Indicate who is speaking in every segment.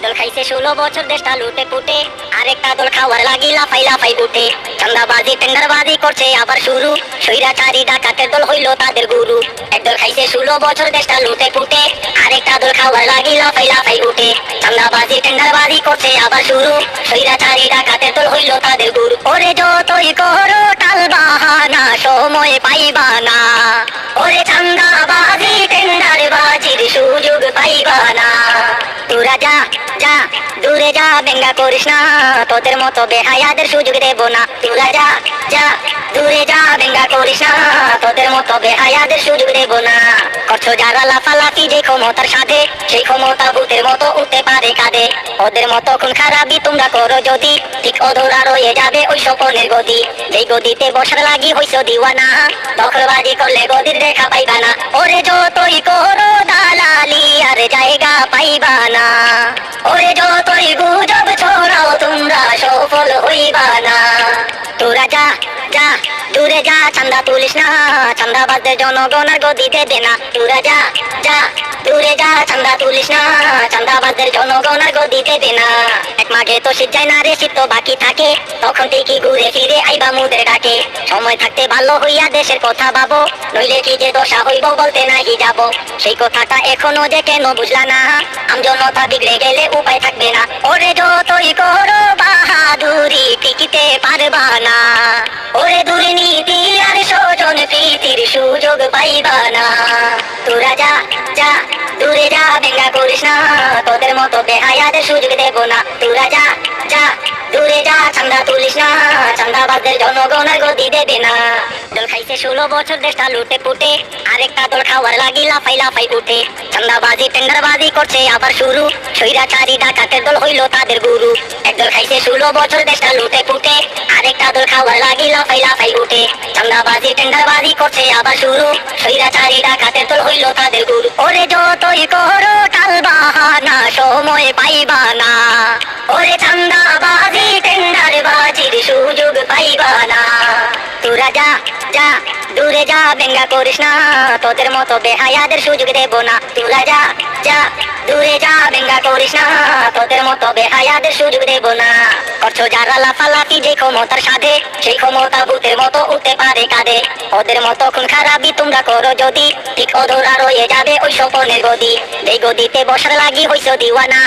Speaker 1: একদল খাইছে, ষোলো বছর দেশটা লুটে পুটে। আরেকটা দল খাওয়ার লাগি লাফাই লাফাই উঠে। চান্দাবাজি টেন্ডারবাজি করছে আবার শুরু। সৈরাচারি ডাকাতের দল হইল তাদের গুরু। একদল খাইছে, ষোলো বছর দেশটা লুটে পুটে। আরেকটা দল খাওয়ার লাগি লাফাই লাফাই উঠে। চান্দাবাজি টেন্ডারবাজি করছে আবার শুরু। সৈরাচারি ডাকাতের দল হইল তাদের গুরু। ওরে যতই করো টাল বাহানা সময় পাইবা না। তোরা যা যা, দূরে যা, বেঙ্গা করিস না, তোদের মতো বেহায়াদের সুযোগ দেব না। তোরা যা যা, দূরে যা, বেঙ্গা করিস না, তোদের মতো বেহায়াদের সুযোগ দেব না। করছ যারা লাফালাফি যে ক্ষমতার সাথে সেই ক্ষমতা ভূতের মতো উঠতে পারে কাঁধে। ওদের মতো খুন খারাপই তোমরা করো যদি, ঠিক অধরা রয়ে যাবে ওই স্বপনের গদি। যেই গদিতে বসার লাগি হইছ দিওয়ানা দখলবাজি করলে গদির দেখা পাইবা না। ওরে যতই করো দালালি আর জায়গা পাইবা না। ওরে যতই গুজব ছড়াও তোমরা সফল হইবা না। তোরা যা যা দূরে যা, চান্দা তুলিস না, চান্দাবাজদের জনগণের গদি দেবে না। তোরা যা যা, দূরে যা, চান্দা তুলিস না, চান্দাবাজদের জনগণের গদি দেবে না। এক মাঘে তো শীত যায় না রে, শীত তো বাকি থাকে। তখন ঠিকই ঘুরে ফিরে আইবা মুদের ডাকে। সময় থাকতে ভালো হইয়া দেশের কথা ভাবো। নইলে কি যে দশা হইব বলতে নাহি যাব। সেই কথাটা এখনও যে কেন বুঝলা না? আমজনতা বিগড়ে গেলে উপায় থাকবে না। ওরে যতই করো বাহাদুরি টিকিতে পারবা না। ওরে দুর্নীতি আর স্বজন প্রীতির সুযোগ পাইবা না। তোরা যা যা, দূরে যা বেঙ্গা করিস না। তোদের মতো বেহায়াদের সুযোগ দেব না। তোরা যা যা, দূরে যা, চান্দা তুলিস না। চান্দাবাজদের জনগণের গদি দেবে না। দল খাইছে ষোলো বছর দেশটা লুটে পুটে। আরেকটা দল খাওয়ার লাগি লাফাই লাফাই উঠে। চান্দাবাজি, টেন্ডারবাজি করছে আবার শুরু। সৈরাচারি ডাকাতের দল হইল তাদের গুরু। একদল খাইছে ষোলো বছর দেশটা লুটে পুটে। দল খাওয়ার লাগি লাফাই লাফাই উঠে। চান্দাবাজি টেন্ডারবাজি করছে, আবার শুরু। সৈরাচারি ডাকাতে দল হইল তাদের গুরু। ওরে যতই করো টাল বাহানা সময় পাইবা না। ওরে চান্দাবাজি, টেন্ডারবাজির সুযোগ পাইবা না। তোরা যা যা দূরে যা, বেঙ্গা করিস না, তোদের মতো বেহায়াদের সুযোগ না। যা যা, দূরে যা, বেঙ্গা করিস না, তোদের মতো বেহায়াদের সুযোগ না। করছ যারা লাফালাফি যে ক্ষমতার সাথে সেই ক্ষমতা ভূতের মতো উঠতে পারে কাঁধে। ওদের মতো খুন খারাপই তোমরা করো যদি, ঠিক অধরা রয়ে যাবে ওই স্বপনের গদি। এই গদিতে বসার লাগি হইছ দিওয়ানা,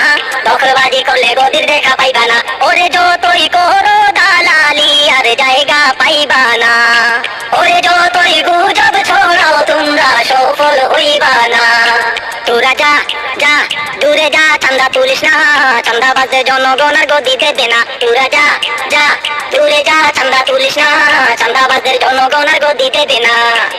Speaker 1: দখলবাজি করলে গদির দেখা পাইবা না। ওরে যতই করো দালালি, আর জায়গা পাইবা না। গুজব ছড়াও তোমরা সফল হইবা না। তোরা যা যা, দূরে যা, চান্দা তুলিস না চান্দাবাজদের জনগণের গদি দেবে না। তোরা যা যা, দূরে যা, চান্দা তুলিস না চান্দাবাজদের জনগণের গদি দেবে না।